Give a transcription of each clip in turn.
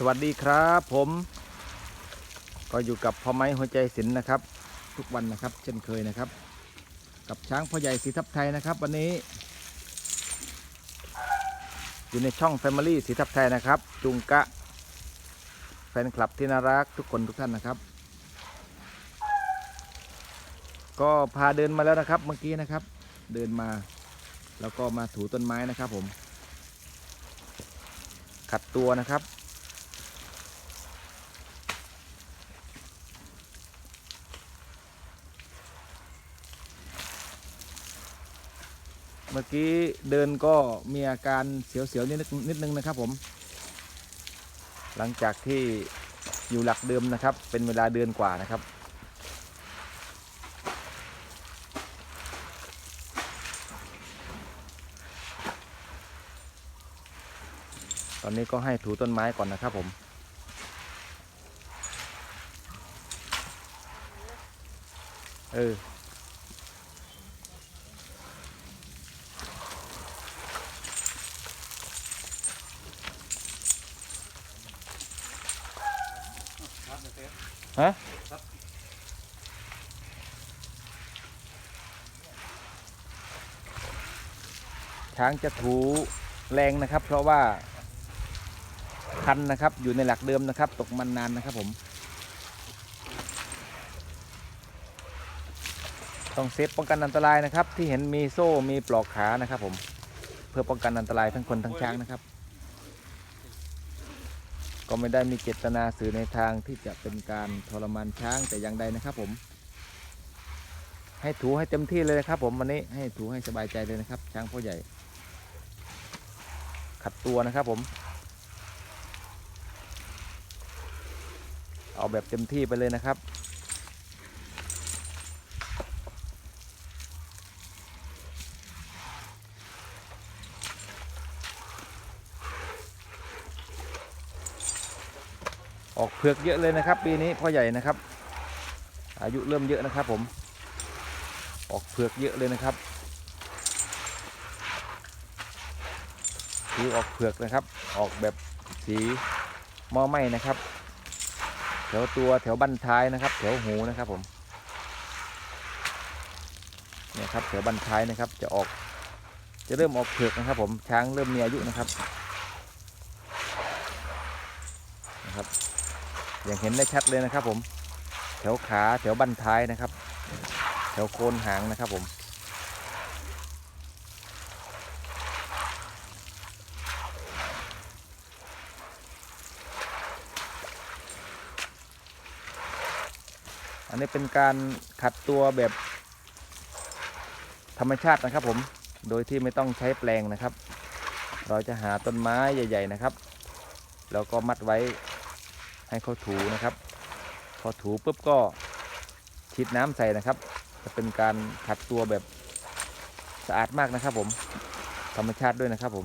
สวัสดีครับผมก็อยู่กับพ่อไม้หัวใจศิลป์นะครับ ทุกวันนะครับ เช่นเคยนะครับ กับช้างพ่อใหญ่สีทับไทยนะครับ วันนี้ อยู่ในช่อง Family สีทับไทยนะครับ จุงกะ แฟนคลับที่น่ารักทุกคนทุกท่านนะครับ ก็พาเดินมาแล้วนะครับเมื่อกี้นะครับ เดินมาแล้วก็มาถูต้นไม้นะครับผม ขัดตัวนะครับ มื่อกี้เดินก็มีอาการเสียวๆนิดนิดนึงนะครับผม หลังจากที่อยู่หลักเดิมนะครับ เป็นเวลาเดือนกว่านะครับ ตอนนี้ก็ให้ถูต้นไม้ก่อนนะครับผมเออ ฮะช้างจะถูแรงนะครับ เพราะว่าคันนะครับอยู่ในหลักเดิมนะครับ ตกมันนานนะครับผม ต้องเซฟป้องกันอันตรายนะครับ ที่เห็นมีโซ่มีปลอกขานะครับผม เพื่อป้องกันอันตรายทั้งคนทั้งช้างนะครับ ไม่ได้มีเจตนาสื่อในทางที่จะเป็นการทรมานช้างแต่อย่างใดนะครับ ผม ให้ถูให้เต็มที่เลยนะครับ ผมวันนี้ให้ถูให้สบายใจเลยนะครับ ช้างพ่อใหญ่ ขัดตัวนะครับ ผม เอาแบบเต็มที่ไปเลยนะครับ ออกเผือกเยอะเลยนะครับ ปีนี้พ่อใหญ่นะครับ อายุเริ่มเยอะนะครับ ผม ออกเผือกเยอะเลยนะครับผิวออกเผือกนะครับ ออกแบบสีม้อไหมนะครับ แถวตัวแถวบั้นท้ายนะครับ แถวหูนะครับผมเนี่ยครับแถวบั้นท้ายนะครับ จะออกจะเริ่มออกเผือกนะครับ ผมช้างเริ่มมีอายุนะครับนะครับ อย่างเห็นได้ชัดเลยนะครับผม แถวขาแถวบั้นท้ายนะครับ แถวโคนหางนะครับผม อันนี้เป็นการขัดตัวแบบธรรมชาตินะครับผม โดยที่ไม่ต้องใช้แปลงนะครับ เราจะหาต้นไม้ใหญ่ ๆนะครับ แล้วก็มัดไว้ ให้เขาถูนะครับ พอถูปุ๊บก็ฉีดน้ำใส่นะครับ จะเป็นการขัดตัวแบบสะอาดมากนะครับผมธรรมชาติด้วยนะครับผม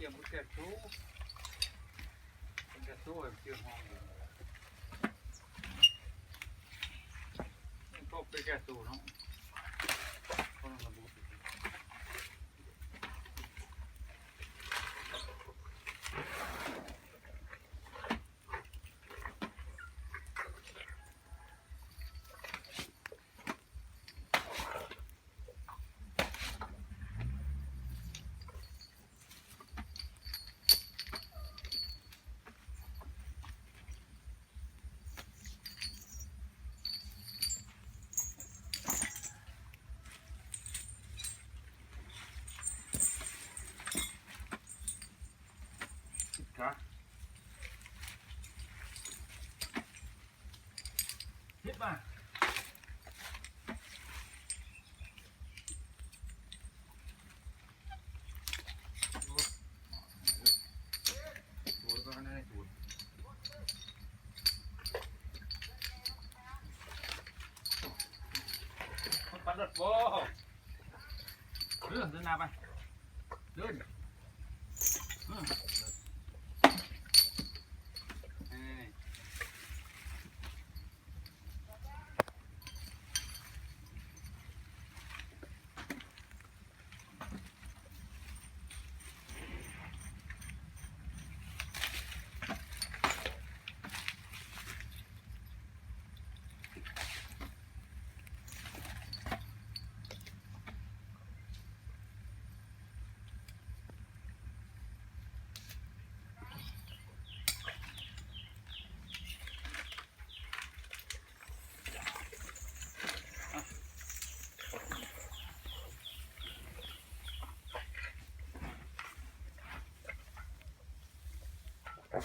เกี่ยวกับแกะตู้แกะตู้ไอ้เกี่ยวห้องอยู่นี่ก็ไปแกะตู้เนาะ คิดมาดูก็ให้ดูปัดรถโว้เดินเดินหน้าไปเดิน ครั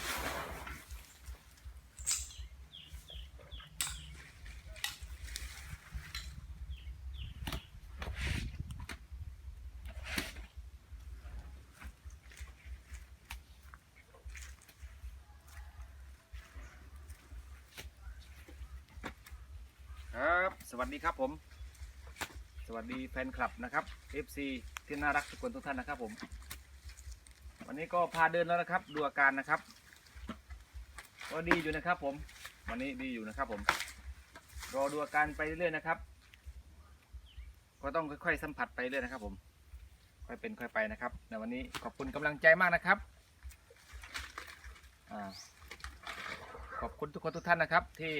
บสวัสดีครับผม สวัสดีแฟนคลับนะครับ FC ที่น่ารักทุกคนทุกท่านนะครับผม วันนี้ก็พาเดินแล้วนะครับ ดูอาการนะครับ ก็ดีอยู่นะครับ ผม วันนี้ดีอยู่นะครับ ผม รอดูอาการไปเรื่อยๆนะครับ ก็ต้องค่อยๆสัมผัสไปเรื่อยนะครับ ผม ค่อยเป็นค่อยไปนะครับในวันนี้ขอบคุณกำลังใจมากนะครับอขอบคุณทุกคนทุกท่านนะครับ ที่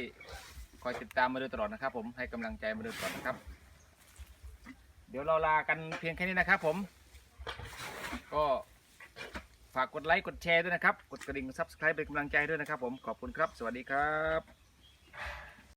คอยติดตามมาโดยตลอดนะครับ ผมให้กำลังใจมาโดยตลอดนะครับ เดี๋ยวเราลากันเพียงแค่นี้นะครับ ผม ก็ ฝากกดไลค์กดแชร์ด้วยนะครับ กดกระดิ่ง subscribe เป็นกำลังใจด้วยนะครับผมขอบคุณครับ สวัสดีครับ